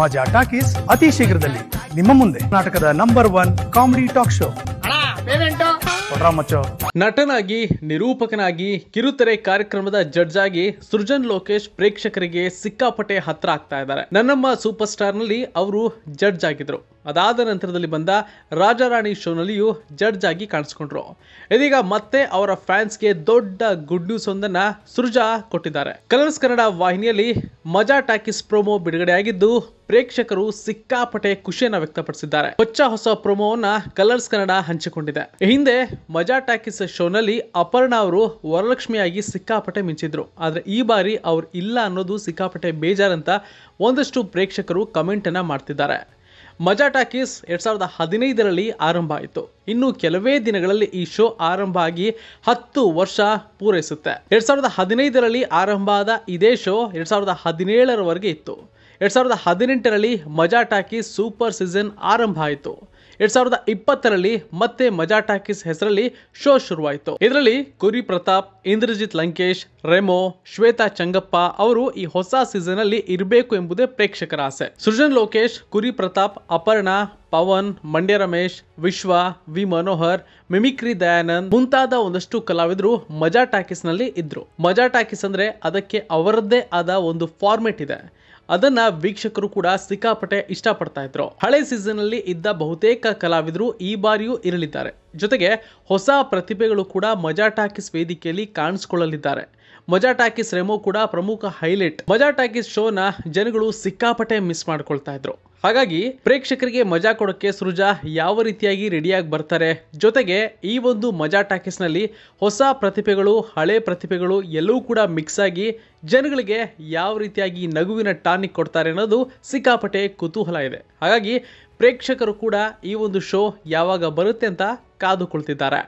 ಮಜಾ ಟಾಕೀಸ್ ಅತಿ ಶೀಘ್ರದಲ್ಲಿ ನಿಮ್ಮ ಮುಂದೆ. ಕರ್ನಾಟಕದ number one comedy talk show ನಟನಾಗಿ ನಿರೂಪಕನಾಗಿ ಕಿರುತೆರೆ ಕಾರ್ಯಕ್ರಮದ ಜಡ್ಜ್ ಆಗಿ ಸೃಜನ್ ಲೋಕೇಶ್ ಪ್ರೇಕ್ಷಕರಿಗೆ ಸಿಕ್ಕಾಪಟ್ಟೆ ಹತ್ರ ಆಗ್ತಾ ಇದ್ದಾರೆ. ನನ್ನಮ್ಮ ಸೂಪರ್ ಸ್ಟಾರ್ನಲ್ಲಿ ಅವರು ಜಡ್ಜ್ ಆಗಿದ್ರು. ಅದಾದ ನಂತರದಲ್ಲಿ ಬಂದ ರಾಜಾರಾಣಿ ಶೋನಲ್ಲಿಯೂ ಜಡ್ಜ್ ಆಗಿ ಕಾಣಿಸ್ಕೊಂಡ್ರು. ಇದೀಗ ಮತ್ತೆ ಅವರ ಫ್ಯಾನ್ಸ್ಗೆ ದೊಡ್ಡ ಗುಡ್ ನ್ಯೂಸ್ ಒಂದನ್ನ ಸೃಜಾ ಕೊಟ್ಟಿದ್ದಾರೆ. ಕಲರ್ಸ್ ಕನ್ನಡ ವಾಹಿನಿಯಲ್ಲಿ ಮಜಾ ಟಾಕಿಸ್ ಪ್ರೋಮೋ ಬಿಡುಗಡೆಯಾಗಿದ್ದು, ಪ್ರೇಕ್ಷಕರು ಸಿಕ್ಕಾಪಟ್ಟೆ ಖುಷಿಯನ್ನ ವ್ಯಕ್ತಪಡಿಸಿದ್ದಾರೆ. ಹೊಚ್ಚ ಹೊಸ ಪ್ರೋಮೋವನ್ನ ಕಲರ್ಸ್ ಕನ್ನಡ ಹಂಚಿಕೊಂಡಿದೆ. ಹಿಂದೆ ಮಜಾ ಟಾಕಿಸ್ ಶೋನಲ್ಲಿ ಅಪರ್ಣಾ ಅವರು ವರಲಕ್ಷ್ಮಿಯಾಗಿ ಸಿಕ್ಕಾಪಟ್ಟೆ ಮಿಂಚಿದ್ರು. ಆದ್ರೆ ಈ ಬಾರಿ ಅವ್ರು ಇಲ್ಲ ಅನ್ನೋದು ಸಿಕ್ಕಾಪಟ್ಟೆ ಬೇಜಾರಂತ ಒಂದಷ್ಟು ಪ್ರೇಕ್ಷಕರು ಕಮೆಂಟ್ ಅನ್ನ ಮಾಡ್ತಿದ್ದಾರೆ. ಮಜಾ ಟಾಕೀಸ್ ಎರಡ್ ಸಾವಿರದ ಹದಿನೈದರಲ್ಲಿ ಆರಂಭ ಆಯಿತು. ಇನ್ನು ಕೆಲವೇ ದಿನಗಳಲ್ಲಿ ಈ ಶೋ ಆರಂಭ ಆಗಿ ಹತ್ತು ವರ್ಷ ಪೂರೈಸುತ್ತೆ. ಎರಡ್ ಸಾವಿರದ ಹದಿನೈದರಲ್ಲಿ ಆರಂಭ ಆದ ಇದೇ ಶೋ ಎರಡ್ ಸಾವಿರದ ಹದಿನೇಳರವರೆಗೆ ಇತ್ತು. ಎರಡ್ ಸಾವಿರದ ಹದಿನೆಂಟರಲ್ಲಿ ಮಜಾ ಟಾಕೀಸ್ ಸೂಪರ್ ಸೀಸನ್ ಆರಂಭ ಆಯಿತು. ಎರಡ್ ಸಾವಿರದ ಇಪ್ಪತ್ತರಲ್ಲಿ ಮತ್ತೆ ಮಜಾ ಟಾಕೀಸ್ ಹೆಸರಲ್ಲಿ ಶೋ ಶುರುವಾಯಿತು. ಇದರಲ್ಲಿ ಕುರಿ ಪ್ರತಾಪ್, ಇಂದ್ರಜಿತ್ ಲಂಕೇಶ್, ರೆಮೋ, ಶ್ವೇತಾ ಚಂಗಪ್ಪ ಅವರು ಈ ಹೊಸ ಸೀಸನ್ ಅಲ್ಲಿ ಇರಬೇಕು ಎಂಬುದೇ ಪ್ರೇಕ್ಷಕರ ಆಸೆ. ಸೃಜನ್ ಲೋಕೇಶ್, ಕುರಿ ಪ್ರತಾಪ್, ಅಪರ್ಣಾ, ಪವನ್, ಮಂಡ್ಯ ರಮೇಶ್, ವಿಶ್ವ, ವಿ ಮನೋಹರ್, ಮಿಮಿಕ್ರಿ ದಯಾನಂದ್ ಮುಂತಾದ ಒಂದಷ್ಟು ಕಲಾವಿದರು ಮಜಾ ಟಾಕೀಸ್ನಲ್ಲಿ ಇದ್ರು. ಮಜಾ ಟಾಕೀಸ್ ಅಂದ್ರೆ ಅದಕ್ಕೆ ಅವರದ್ದೇ ಆದ ಒಂದು ಫಾರ್ಮೆಟ್ ಇದೆ. ಅದನ್ನ ವೀಕ್ಷಕರು ಕೂಡ ಸಿಕ್ಕಾಪಟ್ಟೆ ಇಷ್ಟಪಡ್ತಾ ಇದ್ರು. ಹಳೆ ಸೀಸನ್ ಅಲ್ಲಿ ಇದ್ದ ಬಹುತೇಕ ಕಲಾವಿದರು ಈ ಬಾರಿಯೂ ಇರಲಿದ್ದಾರೆ. ಜೊತೆಗೆ ಹೊಸ ಪ್ರತಿಭೆಗಳು ಕೂಡ ಮಜಾ ಟಾಕೀಸ್ ವೇದಿಕೆಯಲ್ಲಿ ಕಾಣಿಸ್ಕೊಳ್ಳಲಿದ್ದಾರೆ. ಮಜಾ ಟಾಕೀಸ್ ರೆಮೋ ಕೂಡ ಪ್ರಮುಖ ಹೈಲೈಟ್. ಮಜಾ ಟಾಕೀಸ್ ಶೋನ ಜನಗಳು ಸಿಕ್ಕಾಪಟ್ಟೆ ಮಿಸ್ ಮಾಡ್ಕೊಳ್ತಾ ಇದ್ರು. ಹಾಗಾಗಿ ಪ್ರೇಕ್ಷಕರಿಗೆ ಮಜಾ ಕೊಡೋಕೆ ಸೃಜಾ ಯಾವ ರೀತಿಯಾಗಿ ರೆಡಿಯಾಗಿ ಬರ್ತಾರೆ? ಜೊತೆಗೆ ಈ ಒಂದು ಮಜಾ ಟಾಕೀಸ್ನಲ್ಲಿ ಹೊಸ ಪ್ರತಿಭೆಗಳು, ಹಳೆ ಪ್ರತಿಭೆಗಳು ಎಲ್ಲವೂ ಕೂಡ ಮಿಕ್ಸ್ ಆಗಿ ಜನಗಳಿಗೆ ಯಾವ ರೀತಿಯಾಗಿ ನಗುವಿನ ಟಾನಿಕ್ ಕೊಡ್ತಾರೆ ಅನ್ನೋದು ಸಿಕ್ಕಾಪಟ್ಟೆ ಕುತೂಹಲ ಇದೆ. ಹಾಗಾಗಿ ಪ್ರೇಕ್ಷಕರು ಕೂಡ ಈ ಒಂದು ಶೋ ಯಾವಾಗ ಬರುತ್ತೆ ಅಂತ ಕಾದು ಕುಳಿತಿದ್ದಾರೆ